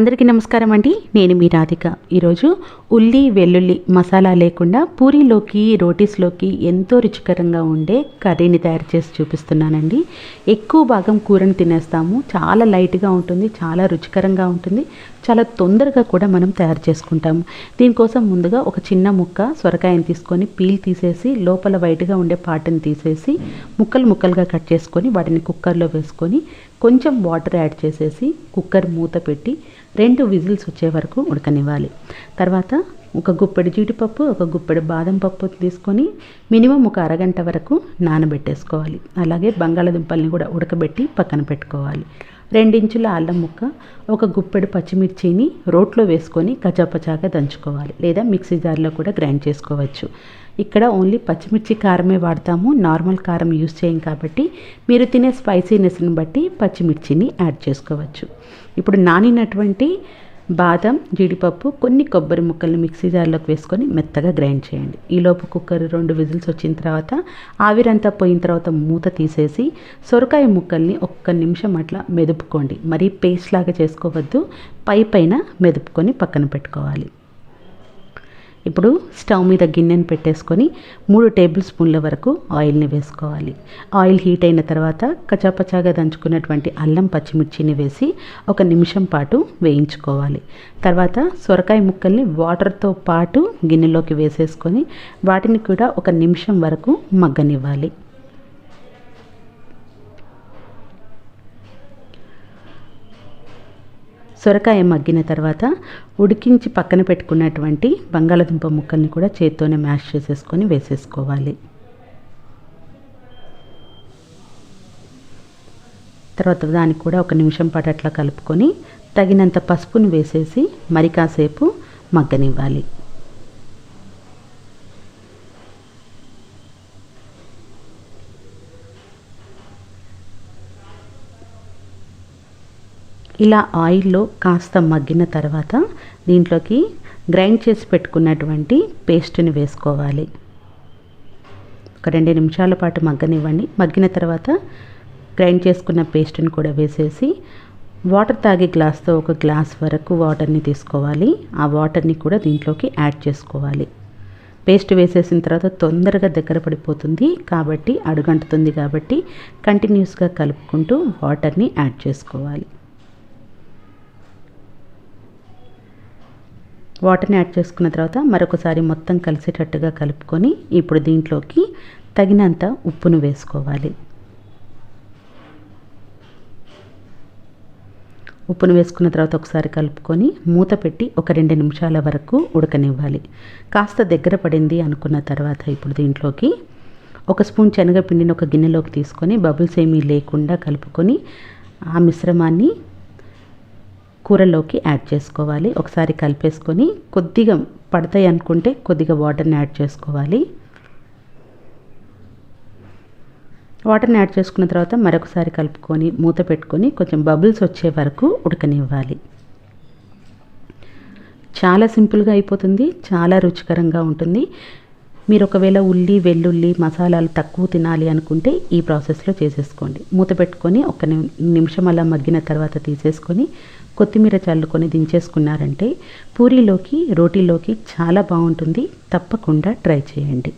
అందరికీ నమస్కారం అండి. నేను మీ రాధిక. ఈరోజు ఉల్లి వెల్లుల్లి మసాలా లేకుండా పూరీలోకి రోటీస్లోకి ఎంతో రుచికరంగా ఉండే కర్రీని తయారు చేసి చూపిస్తున్నానండి. ఎక్కువ భాగం కూరని తినేస్తాము. చాలా లైట్గా ఉంటుంది చాలా రుచికరంగా ఉంటుంది. చాలా తొందరగా కూడా మనం తయారు చేసుకుంటాము. దీనికోసం ముందుగా ఒక చిన్న ముక్క సొరకాయని తీసుకొని పీల్ తీసేసి లోపల వైట్గా ఉండే పాటను తీసేసి ముక్కలు ముక్కలుగా కట్ చేసుకొని వాటిని కుక్కర్లో వేసుకొని కొంచెం వాటర్ యాడ్ చేసేసి కుక్కర్ మూత పెట్టి రెండు విజిల్స్ వచ్చే వరకు ఉడకనివ్వాలి. తర్వాత ఒక గుప్పెడు జీడిపప్పు ఒక గుప్పెడు బాదం పప్పు తీసుకొని మినిమం ఒక అరగంట వరకు నానబెట్టేసుకోవాలి. అలాగే బంగాళదుంపల్ని కూడా ఉడకబెట్టి పక్కన పెట్టుకోవాలి. రెండించుల అల్లం ముక్క ఒక గుప్పెడు పచ్చిమిర్చిని రోట్లో వేసుకొని కచాపచాగా దంచుకోవాలి. లేదా మిక్సీ జార్లో కూడా గ్రైండ్ చేసుకోవచ్చు. ఇక్కడ ఓన్లీ పచ్చిమిర్చి కారమే వాడతాము. నార్మల్ కారం యూస్ చేయం కాబట్టి మీరు తినే స్పైసీనెస్ని బట్టి పచ్చిమిర్చిని యాడ్ చేసుకోవచ్చు. ఇప్పుడు నానినటువంటి బాదం జీడిపప్పు కొన్ని కొబ్బరి ముక్కల్ని మిక్సీ జార్లోకి వేసుకొని మెత్తగా గ్రైండ్ చేయండి. ఈలోపు కుక్కర్ రెండు విజిల్స్ వచ్చిన తర్వాత ఆవిరంతా పోయిన తర్వాత మూత తీసేసి సొరకాయ ముక్కల్ని ఒక్క నిమిషం అట్లా మెదుపుకోండి. మరీ పేస్ట్ లాగా చేసుకోవద్దు. పై పైన మెదుపుకొని పక్కన పెట్టుకోవాలి. ఇప్పుడు స్టవ్ మీద గిన్నెను పెట్టేసుకొని మూడు టేబుల్ స్పూన్ల వరకు ఆయిల్ని వేసుకోవాలి. ఆయిల్ హీట్ అయిన తర్వాత కచాపచాగా దంచుకున్నటువంటి అల్లం పచ్చిమిర్చిని వేసి ఒక నిమిషం పాటు వేయించుకోవాలి. తర్వాత సొరకాయ ముక్కల్ని వాటర్తో పాటు గిన్నెలోకి వేసేసుకొని వాటిని కూడా ఒక నిమిషం వరకు మగ్గనివ్వాలి. సొరకాయ మగ్గిన తర్వాత ఉడికించి పక్కన పెట్టుకున్నటువంటి బంగాళదుంప ముక్కల్ని కూడా చేత్తోనే మ్యాష్ చేసేసుకొని వేసేసుకోవాలి. తర్వాత దానికి కూడా ఒక నిమిషం పాటు అట్లా కలుపుకొని తగినంత పసుపును వేసేసి మరి కాసేపు మగ్గనివ్వాలి. ఇలా ఆయిల్లో కాస్త మగ్గిన తర్వాత దీంట్లోకి గ్రైండ్ చేసి పెట్టుకున్నటువంటి పేస్ట్ని వేసుకోవాలి. ఒక రెండు నిమిషాల పాటు మగ్గనివ్వండి. మగ్గిన తర్వాత గ్రైండ్ చేసుకున్న పేస్ట్ని కూడా వేసేసి వాటర్ తాగే గ్లాస్తో ఒక గ్లాస్ వరకు వాటర్ని తీసుకోవాలి. ఆ వాటర్ని కూడా దీంట్లోకి యాడ్ చేసుకోవాలి. పేస్ట్ వేసేసిన తర్వాత తొందరగా దగ్గర పడిపోతుంది కాబట్టి అడుగంటుతుంది కాబట్టి కంటిన్యూస్గా కలుపుకుంటూ వాటర్ని యాడ్ చేసుకోవాలి. వాటర్ని యాడ్ చేసుకున్న తర్వాత మరొకసారి మొత్తం కలిసేటట్టుగా కలుపుకొని ఇప్పుడు దీంట్లోకి తగినంత ఉప్పును వేసుకోవాలి. ఉప్పును వేసుకున్న తర్వాత ఒకసారి కలుపుకొని మూత పెట్టి ఒక రెండు నిమిషాల వరకు ఉడకనివ్వాలి. కాస్త దగ్గర పడింది అనుకున్న తర్వాత ఇప్పుడు దీంట్లోకి ఒక స్పూన్ శనగపిండిని ఒక గిన్నెలోకి తీసుకొని బబుల్స్ ఏమీ లేకుండా కలుపుకొని ఆ మిశ్రమాన్ని కూరలోకి యాడ్ చేసుకోవాలి. ఒకసారి కలిపేసుకొని కొద్దిగా పడతాయి అనుకుంటే కొద్దిగా వాటర్ని యాడ్ చేసుకోవాలి. వాటర్ని యాడ్ చేసుకున్న తర్వాత మరొకసారి కలుపుకొని మూత పెట్టుకొని కొంచెం బబుల్స్ వచ్చే వరకు ఉడకనివ్వాలి. చాలా సింపుల్గా అయిపోతుంది. చాలా రుచికరంగా ఉంటుంది. మీరు ఒకవేళ ఉల్లి వెల్లుల్లి మసాలాలు తక్కువ తినాలి అనుకుంటే ఈ ప్రాసెస్లో చేసేసుకోండి. మూత పెట్టుకొని ఒక నిమిషం అలా మగ్గిన తర్వాత తీసేసుకొని కొత్తిమీర చల్లుకొని దించేసుకున్నారంటే పూరీలోకి రోటీలోకి చాలా బాగుంటుంది. తప్పకుండా ట్రై చేయండి.